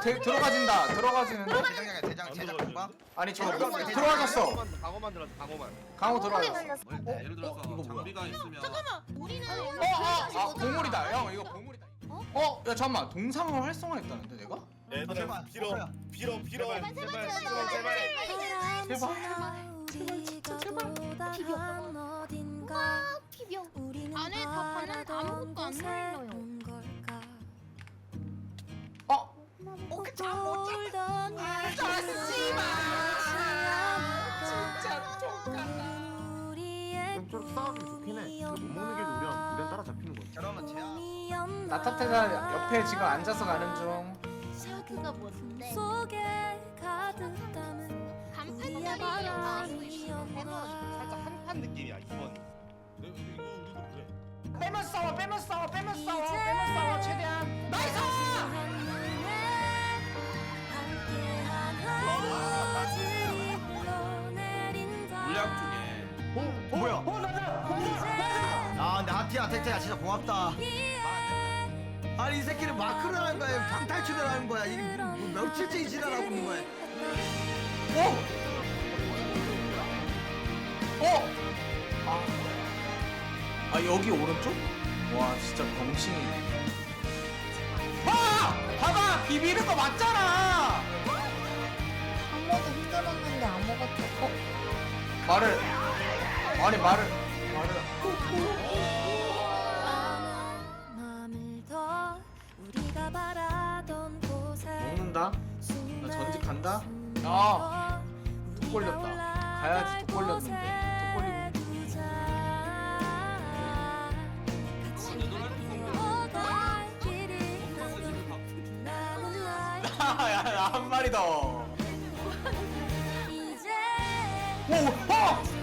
대, 들어가진다. 들어가지는데? 대장장이야 대장 제작 공방 아니 저 들어갔어, 들어가졌어. 방어만 들었어 방어만. 강호 소리 들어가졌어. 뭐, 예를 들어서 이거 뭐야? 장비가 있으면 잠깐만 우리는 어, 아, 아, 보물이다. 형, 이거 보물이다. 어? 야, 잠깐만. 동상을 활성화했다는데 내가? 얘들아 제발, 빌어. 빌어 빌어. 제발 제발 제발 제발. 제발. 비벼. 안에 다 봤는데 아무것도 안 보여 좀 싸우면 좋긴 해. 못 먹는 게 우리랑 우리랑 따라 잡히는 거지. 그러면 제야 나타테가 옆에 지금 앉아서 가는 중. 샤크가 뭔데? 속에 가득 담은 간판짜리랑 안 보이시는 살짝 한판 느낌이야 이번. 네, 이거 이거 우리도 그래. 빼면서 싸워, 빼면서 싸워, 빼면서 싸워, 빼면 진짜 고맙다 아니 이 새끼는 마크를 하는 거야 방탈출을 하는 거야 이뭐 며칠째 이 지랄 하고 있는 거야 어? 어? 아. 아, 여기 오른쪽? 와, 진짜 병신이. 봐! 봐봐! 비비는 거 맞잖아! 한 번도 흔들었는데 아무것도 어? 말을. 아니, 말을. 말을. 전직 간다? 야! 뚝 걸렸다. 가야지 뚝 걸렸는데. 뚝 걸리고. 야, 나한 마리 더. 오, 어!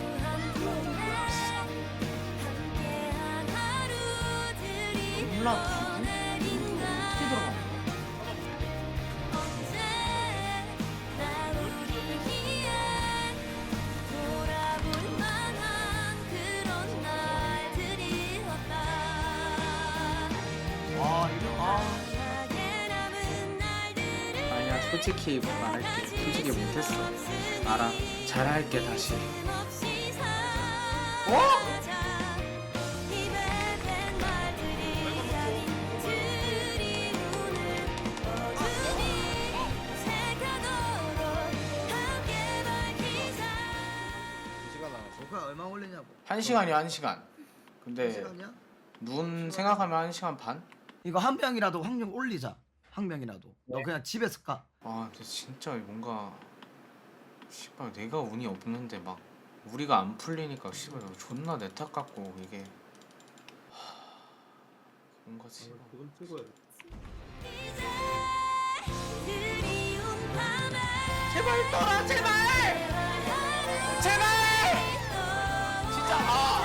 솔직히 말할게. 솔직히 못했어. 알아. 잘할게, 다시. 어? 두 시간 남았어. 조카 얼마 걸리냐고 한 시간이야, 한 시간. 한 근데 시간이야? 눈 생각하면 한 시간 반? 이거 한 명이라도 확률 올리자 한 명이라도. 너 그냥 집에서 까 아, 근데 진짜 뭔가 씨발 내가 운이 없는데 막 우리가 안 풀리니까 씨발 나 존나 내 탓 같고 이게. 하... 그런 거지. 그건 찍어야 돼. 제발 떠라 제발! 제발! 진짜 아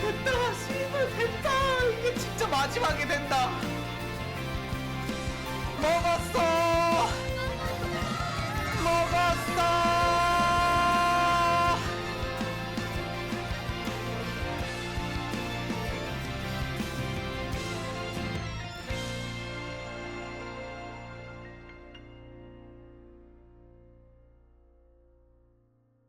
됐다. 씨발 됐다. 이게 진짜 마지막이 된다. 먹었어.